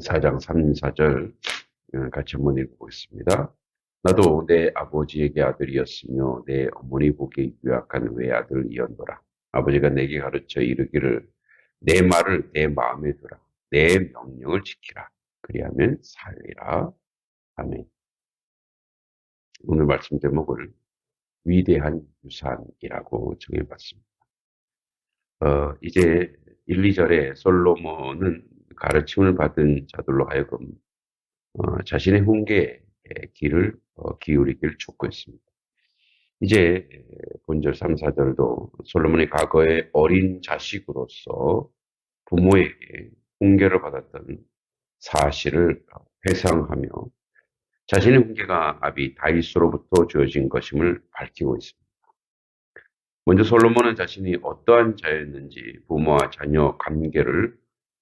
4장 3, 4절 어, 같이 한번 읽어보겠습니다. 나도 내 아버지에게 아들이었으며 내 어머니 보기에 유약한 외아들이었노라. 아버지가 내게 가르쳐 이르기를 내 말을 내 마음에 두라. 내 명령을 지키라. 그리하면 살리라. 아멘. 오늘 말씀 제목을 위대한 유산이라고 정해봤습니다. 어, 이제 1, 2절에 솔로몬은 가르침을 받은 자들로 하여금 어, 자신의 훈계에 길을 어, 기울이기를 촉구했습니다. 이제 본절 3, 4절도 솔로몬이 과거의 어린 자식으로서 부모에게 훈계를 받았던 사실을 회상하며 자신의 훈계가 아비 다윗으로부터 주어진 것임을 밝히고 있습니다. 먼저 솔로몬은 자신이 어떠한 자였는지 부모와 자녀 관계를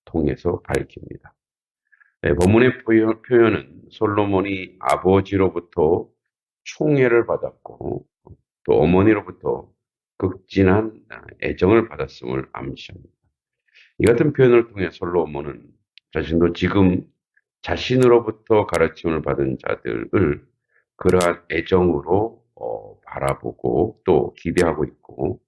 통해서 밝힙니다. 네, 본문의 표현, 은 솔로몬이 아버지로부터 총애를 받았고 또 어머니로부터 극진한 애정을 받았음을 암시합니다. 이 같은 표현을 통해 솔로몬은 자신도 지금 자신으로부터 가르침을 받은 자들을 그러한 애정으로 어, 바라보고 또 기대하고 있고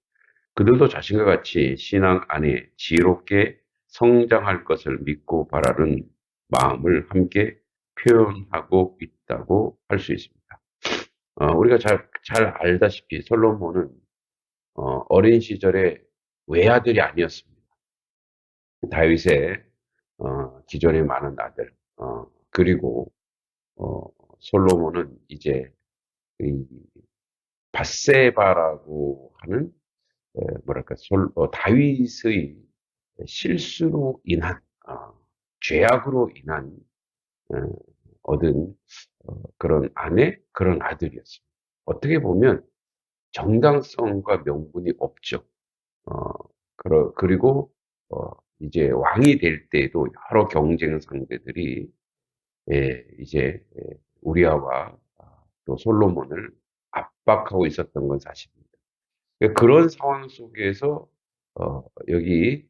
그들도 자신과 같이 신앙 안에 지혜롭게 성장할 것을 믿고 바라는 마음을 함께 표현하고 있다고 할 수 있습니다. 어, 우리가 잘, 잘 알다시피 솔로몬은 어, 린 시절에 외아들이 아니었습니다. 다윗의 어, 기존에 많은 아들 어, 그리고 어, 솔로몬은 이제 이 바세바라고 하는 에, 뭐랄까 솔, 어, 다윗의 실수로 인한 어, 죄악으로 인한 어, 얻은 어, 그런 아내, 그런 아들이었습니다. 어떻게 보면 정당성과 명분이 없죠. 그리고 어, 이제 왕이 될 때에도 여러 경쟁 상대들이 예, 이제 우리아와 또 솔로몬을 압박하고 있었던 건 사실입니다. 그런 상황 속에서 어, 여기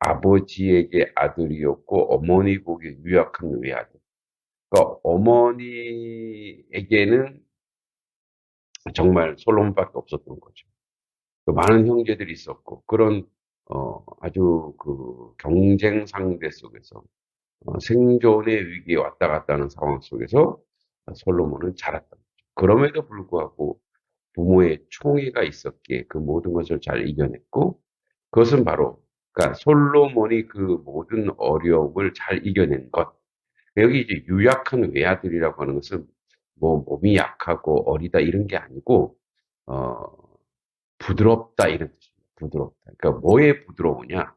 아버지에게 아들이었고 어머니 보기에 유약한 외아들. 그러니까 어머니에게는 정말 솔로몬밖에 없었던 거죠. 그 많은 형제들이 있었고 그런 어, 아주 그 경쟁 상대 속에서 어, 생존의 위기에 왔다 갔다 하는 상황 속에서 솔로몬은 자랐던 거죠. 그럼에도 불구하고 부모의 총애가 있었기에 그 모든 것을 잘 이겨냈고 그것은 바로 그러니까 솔로몬이 그 모든 어려움을 잘 이겨낸 것. 여기 이제 유약한 외아들이라고 하는 것은 뭐 몸이 약하고 어리다 이런 게 아니고 어 부드럽다 이런 뜻입니다. 부드럽다. 그러니까 뭐에 부드러우냐?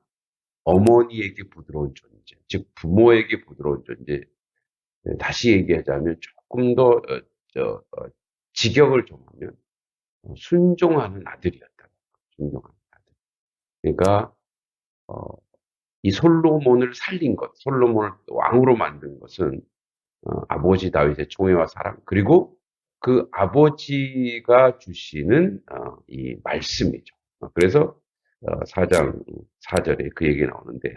어머니에게 부드러운 존재, 즉 부모에게 부드러운 존재. 네, 다시 얘기하자면 조금 더 어, 저, 어, 직역을 좀 하면 어, 순종하는 아들이었다. 순종하는 아들. 그러니까 어, 이 솔로몬을 살린 것, 솔로몬을 왕으로 만든 것은 어, 아버지 다윗의 총애와 사랑 그리고 그 아버지가 주시는 어, 이 말씀이죠. 어, 그래서 어, 4장 4절에 그 얘기 나오는데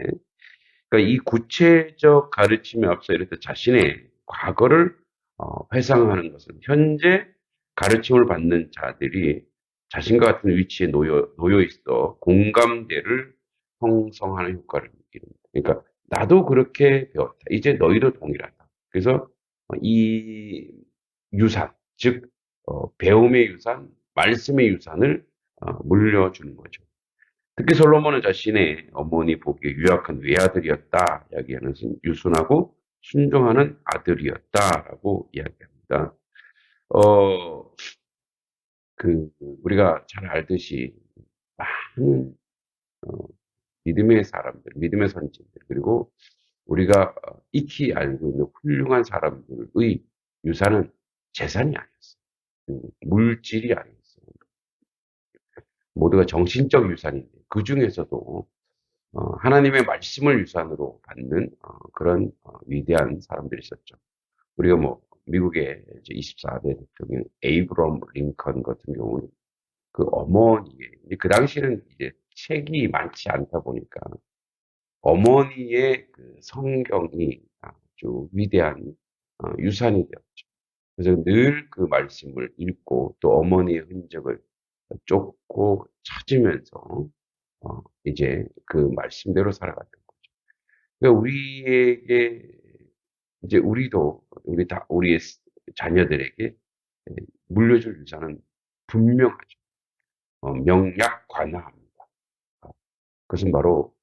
그러니까 이 구체적 가르침에 앞서 이렇게 자신의 과거를 어, 회상하는 것은 현재 가르침을 받는 자들이 자신과 같은 위치에 놓여, 놓여 있어 공감대를 형성하는 효과를 느끼는 그러니까 나도 그렇게 배웠다. 이제 너희도 동일하다. 그래서 이 유산, 즉 어, 배움의 유산, 말씀의 유산을 어, 물려주는 거죠. 특히 솔로몬은 자신의 어머니 보기에 유약한 외아들이었다 이야기하는 유순하고 순종하는 아들이었다라고 이야기합니다. 어, 그 우리가 잘 알듯이 많은 어, 믿음의 사람들, 믿음의 선진들, 그리고 우리가 익히 알고 있는 훌륭한 사람들의 유산은 재산이 아니었어요. 음, 물질이 아니었어요. 모두가 정신적 유산인데, 그 중에서도 어, 하나님의 말씀을 유산으로 받는 어, 그런 어, 위대한 사람들이 있었죠. 우리가 뭐 미국의 24대 대통령 에이브럼 링컨 같은 경우는 그 어머니의 그 당시는 이제 책이 많지 않다 보니까 어머니의 그 성경이 아주 위대한 어, 유산이 되었죠. 그래서 늘 그 말씀을 읽고 또 어머니의 흔적을 쫓고 찾으면서 어, 이제 그 말씀대로 살아갔던 거죠. 그러니까 우리에게 이제 우리도 우리 다 우리의 자녀들에게 예, 물려줄 유산은 분명하죠. 어, 명약. 어, 그것은 바로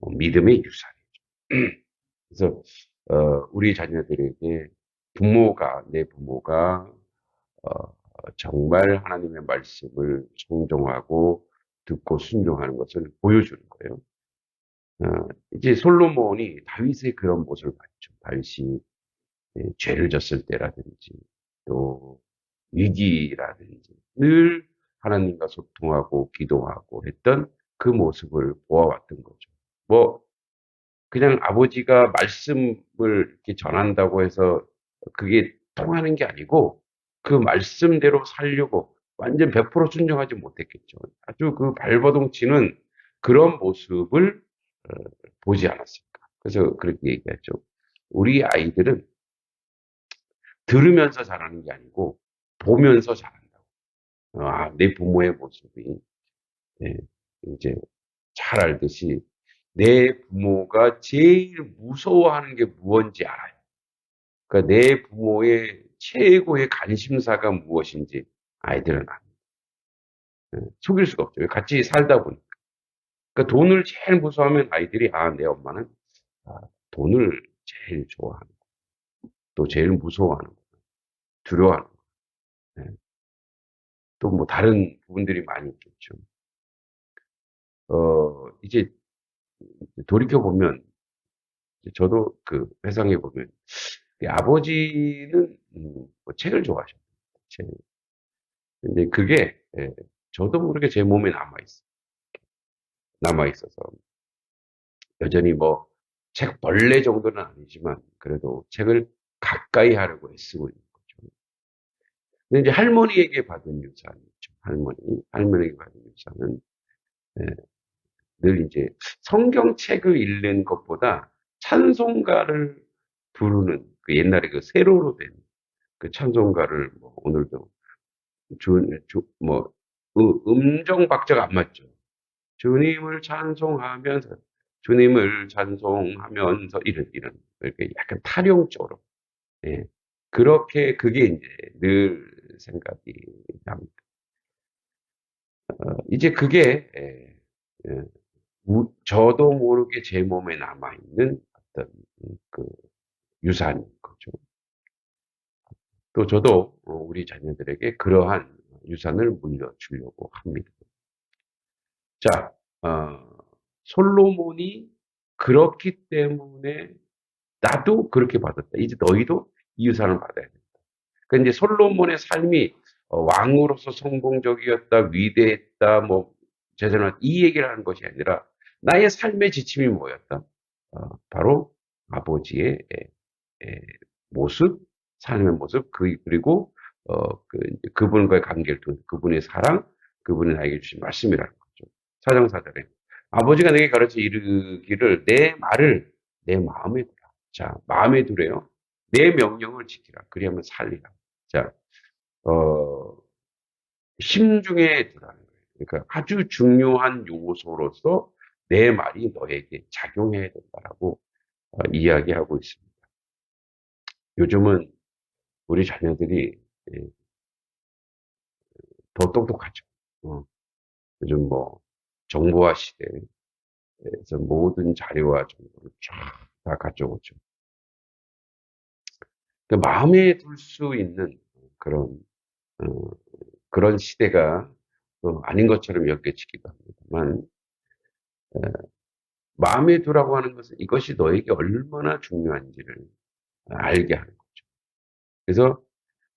어, 믿음의 유산이죠. 그래서 어, 우리 자녀들에게 부모가 내 부모가 어, 정말 하나님의 말씀을 청종하고 듣고 순종하는 것을 보여주는 거예요. 어, 이제 솔로몬이 다윗의 그런 모습을 봤죠. 다윗이 예, 죄를 졌을 때라든지 또 위기라든지 늘 하나님과 소통하고 기도하고 했던 그 모습을 보아왔던 거죠. 뭐 그냥 아버지가 말씀을 이렇게 전한다고 해서 그게 통하는 게 아니고 그 말씀대로 살려고 완전 100% 순종하지 못했겠죠. 아주 그 발버둥치는 그런 모습을 어, 보지 않았을까. 그래서 그렇게 얘기하죠. 우리 아이들은 들으면서 자라는 게 아니고 보면서 자란다고. 어, 아, 내 부모의 모습이 예, 이제 잘 알듯이 내 부모가 제일 무서워하는 게 무엇인지 알아요. 그러니까 내 부모의 최고의 관심사가 무엇인지 아이들은 압니다. 예, 속일 수가 없죠. 같이 살다 보니까. 그러니까 돈을 제일 무서워하면 아이들이 아, 내 엄마는 아, 돈을 제일 좋아하는 거. 또 제일 무서워하는 거. 두려워하는 거. 네. 또뭐 다른 부분들이 많이 있겠죠. 어, 이제 돌이켜 보면, 저도 그 회상해 보면, 아버지는 음, 뭐 책을 좋아하셨어요. 책. 근데 그게 예, 저도 모르게 제 몸에 남아 있어. 남아 있어서 여전히 뭐 책 벌레 정도는 아니지만 그래도 책을 가까이 하려고 애쓰고 있는 거죠. 근데 이제 할머니에게 받은 유산이 있죠. 할머니, 할머니에게 받은 유산은 예, 늘 이제 성경책을 읽는 것보다 찬송가를 부르는 그 옛날에 그 세로로 된 그 찬송가를 뭐 오늘도 주, 주, 뭐 음정 박자가 안 맞죠. 주님을 찬송하면서 주님을 찬송하면서 이런 이런 이렇게 약간 탈용적으로 예. 그렇게 그게 이제 늘 생각이 납니다. 어, 이제 그게 예, 예, 우, 저도 모르게 제 몸에 남아 있는 어떤 그 유산인 거죠. 또 저도 우리 자녀들에게 그러한 유산을 물려주려고 합니다. 자, 어, 솔로몬이 그렇기 때문에 나도 그렇게 받았다. 이제 너희도 이 유산을 받아야 된다. 그러니까 이제 솔로몬의 삶이 어, 왕으로서 성공적이었다, 위대했다, 뭐 재산을 이 얘기를 하는 것이 아니라 나의 삶의 지침이 뭐였다? 어, 바로 아버지의 에, 에, 모습, 삶의 모습, 그, 그리고 어, 그, 그분과의 관계를 둔 그분의 사랑, 그분이 나에게 주신 말씀이라는 거죠. 사정사절에 아버지가 내게 가르쳐 이르기를 내 말을 내 마음에 두라. 자, 마음에 두래요. 내 명령을 지키라. 그리하면 살리라. 자, 어, 심중에 두라는 거예요. 그러니까 아주 중요한 요소로서 내 말이 너에게 작용해야 된다라고 어, 이야기하고 있습니다. 요즘은 우리 자녀들이 예, 더 똑똑하죠. 어, 요즘 뭐 정보화 시대에서 모든 자료와 정보를 쫙 다 가져오죠. 그 마음에 둘수 있는 그런 어, 그런 시대가 아닌 것처럼 여겨지기도 합니다만 에, 마음에 두라고 하는 것은 이것이 너에게 얼마나 중요한지를 알게 하는 거죠. 그래서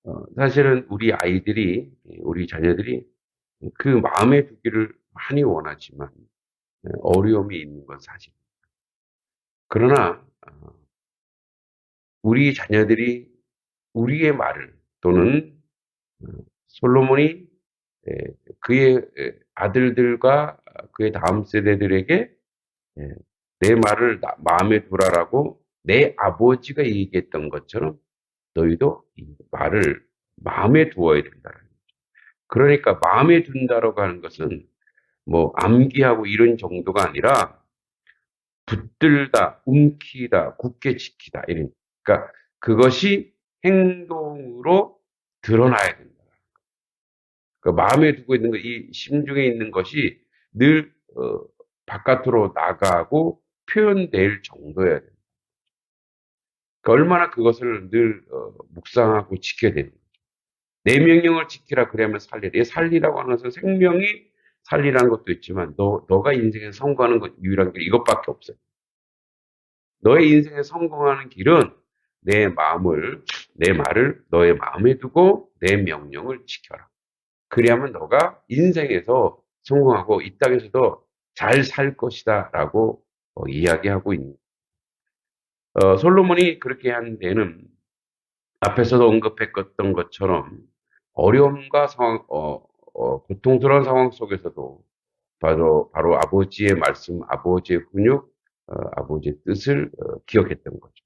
어, 사실은 우리 아이들이 우리 자녀들이 그 마음에 두기를 많이 원하지만 어려움이 있는 건 사실입니다. 그러나 어, 우리 자녀들이 우리의 말을 또는 어, 솔로몬이 그의 아들들과 그의 다음 세대들에게 내 말을 나- 마음에 두라라고 내 아버지가 얘기했던 것처럼 너희도 이 말을 마음에 두어야 된다. 그러니까 마음에 둔다라고 하는 것은 뭐 암기하고 이런 정도가 아니라 붙들다, 움키다, 굳게 지키다 이런. 그러니까 그것이 행동으로 드러나야 된다. 그러니까 마음에 두고 있는 것, 이 심중에 있는 것이 늘 어, 바깥으로 나가고 표현될 정도여야 된다. 그러니까 얼마나 그것을 늘 어, 묵상하고 지켜야 되는 거죠. 내 명령을 지키라 그러면 살리라. 이 살리라고 하는 것은 생명이 살리라는 것도 있지만 너, 너가 인생에 성공하는 것, 유일한 길 이것밖에 없어요. 너의 인생에 성공하는 길은 내 마음을, 내 말을 너의 마음에 두고 내 명령을 지켜라. 그래야만 너가 인생에서 성공하고 이 땅에서도 잘 살 것이다 라고 어, 이야기하고 있는 어, 솔로몬이 그렇게 한 데는 앞에서도 언급했던 것처럼 어려움과 상황, 어, 어, 고통스러운 상황 속에서도 바로, 바로 아버지의 말씀, 아버지의 훈육, 어, 아버지의 뜻을 어, 기억했던 거죠.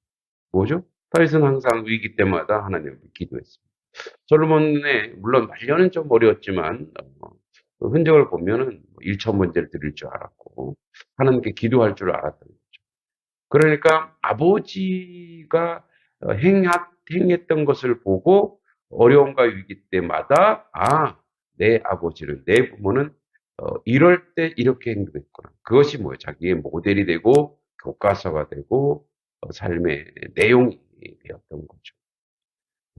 뭐죠? 다윗은 항상 위기 때마다 하나님께 기도했습니다. 솔로몬의 물론 말년은 좀 어려웠지만 어, 그 흔적을 보면은 1천 번제를 드릴 줄 알았고 하나님께 기도할 줄 알았던 거죠. 그러니까 아버지가 어, 행했던 것을 보고 어려움과 위기 때마다 아, 내 아버지는 내 부모는 어, 이럴 때 이렇게 행동했구나. 그것이 뭐예요? 자기의 모델이 되고 교과서가 되고 어, 삶의 내용이 되었던 거죠.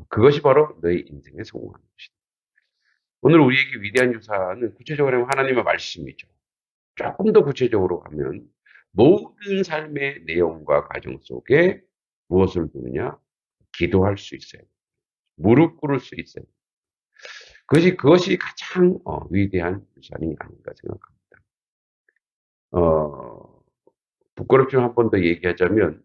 그것이 바로 너의 인생에 성공하는 것이다. 오늘 우리에게 위대한 유산은 구체적으로 하면 하나님의 말씀이죠. 조금 더 구체적으로 하면 모든 삶의 내용과 과정 속에 무엇을 두느냐? 기도할 수 있어요. 무릎 꿇을 수 있어요. 그것이, 그것이 가장 어, 위대한 유산이 아닌가 생각합니다. 어, 부끄럽지만 한 번 더 얘기하자면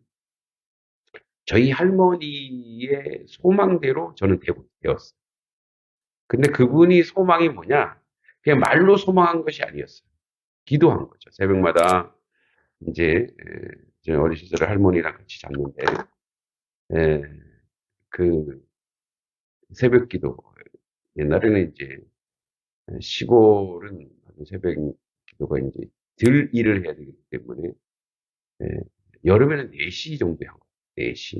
저희 할머니의 소망대로 저는 되었어요. 근데 그분이 소망이 뭐냐? 그냥 말로 소망한 것이 아니었어요. 기도한 거죠. 새벽마다 이제 제 어린 시절에 할머니랑 같이 잤는데 에, 그 새벽 기도 옛날에는 이제 시골은 새벽 기도가 이제 들 일을 해야 되기 때문에 에, 여름에는 4시 정도에 하고 4시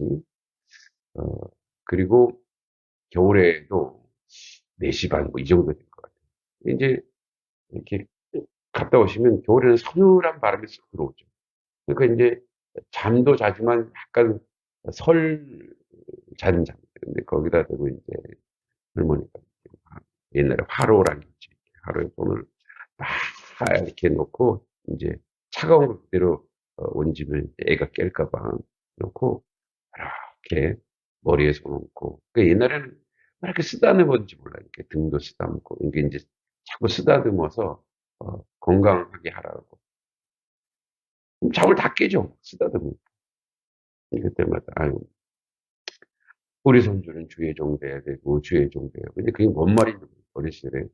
어, 그리고 겨울에도 4시 반, 뭐, 이 정도 될 것 같아요. 이제, 이렇게 갔다 오시면 겨울에는 서늘한 바람이 쓱 들어오죠. 그러니까 이제 잠도 자지만 약간 설 자는 잠. 근데 거기다 대고 이제 할머니가 옛날에 화로랑 있지. 화로에 손을 막 이렇게 놓고 이제 차가운 걸 그대로 얹으면 애가 깰까봐 놓고 이렇게 머리에 손 얹고. 그러니까 옛날에는 왜 이렇게 쓰다듬었는지 몰라요. 이렇게 등도 쓰다듬고, 이게 이제 자꾸 쓰다듬어서, 어, 건강하게 하라고. 그럼 잠을 다 깨죠. 쓰다듬으니까. 그때마다, 아유, 우리 손주는 주의 종돼야 되고, 주의 종돼야 근데 그게 뭔 말인지 어린 시절에.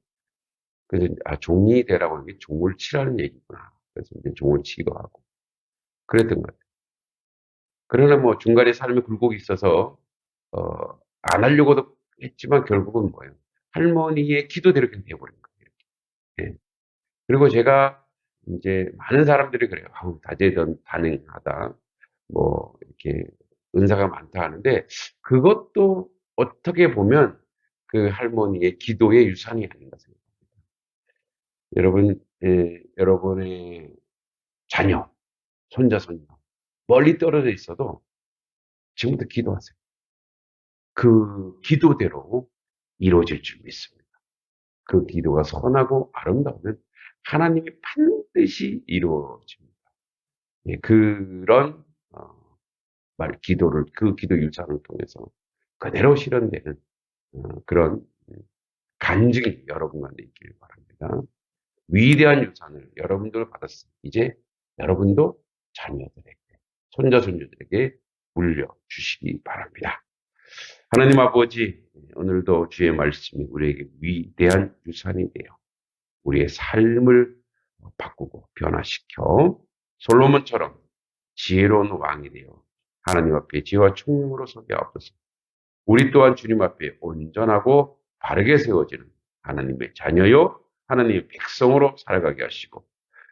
그래서, 아, 종이 되라고 하는 게 종을 치라는 얘기구나. 그래서 이제 종을 치기도 하고. 그랬던 것 같아요. 그러나 뭐 중간에 삶의 굴곡이 있어서, 어, 안 하려고도 했지만 결국은 뭐예요? 할머니의 기도대로 그냥 되어버린 거예요. 예. 그리고 제가 이제 많은 사람들이 그래요. 아우, 다재던 다능하다. 뭐, 이렇게 은사가 많다 하는데 그것도 어떻게 보면 그 할머니의 기도의 유산이 아닌가 생각합니다. 여러분, 예, 여러분의 자녀, 손자, 손녀, 멀리 떨어져 있어도 지금부터 기도하세요. 그 기도대로 이루어질 줄 믿습니다. 그 기도가 선하고 아름다우면 하나님이 반드시 이루어집니다. 예, 그런 어, 말 기도를 그 기도 유산을 통해서 그대로 실현되는 어, 그런 간증이 여러분만에 있길 바랍니다. 위대한 유산을 여러분들 받았습니다. 이제 여러분도 자녀들에게 손자 손녀들에게 물려주시기 바랍니다. 하나님 아버지, 오늘도 주의 말씀이 우리에게 위대한 유산이 되어 우리의 삶을 바꾸고 변화시켜 솔로몬처럼 지혜로운 왕이 되어 하나님 앞에 지혜와 총명으로 서게 하옵소서. 우리 또한 주님 앞에 온전하고 바르게 세워지는 하나님의 자녀요, 하나님의 백성으로 살아가게 하시고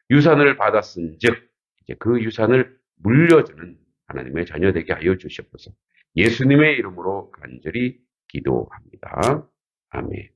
유산을 받았은즉 이제 그 유산을 물려주는 하나님의 자녀 되게 하여 주시옵소서. 예수님의 이름으로 간절히 기도합니다. 아멘.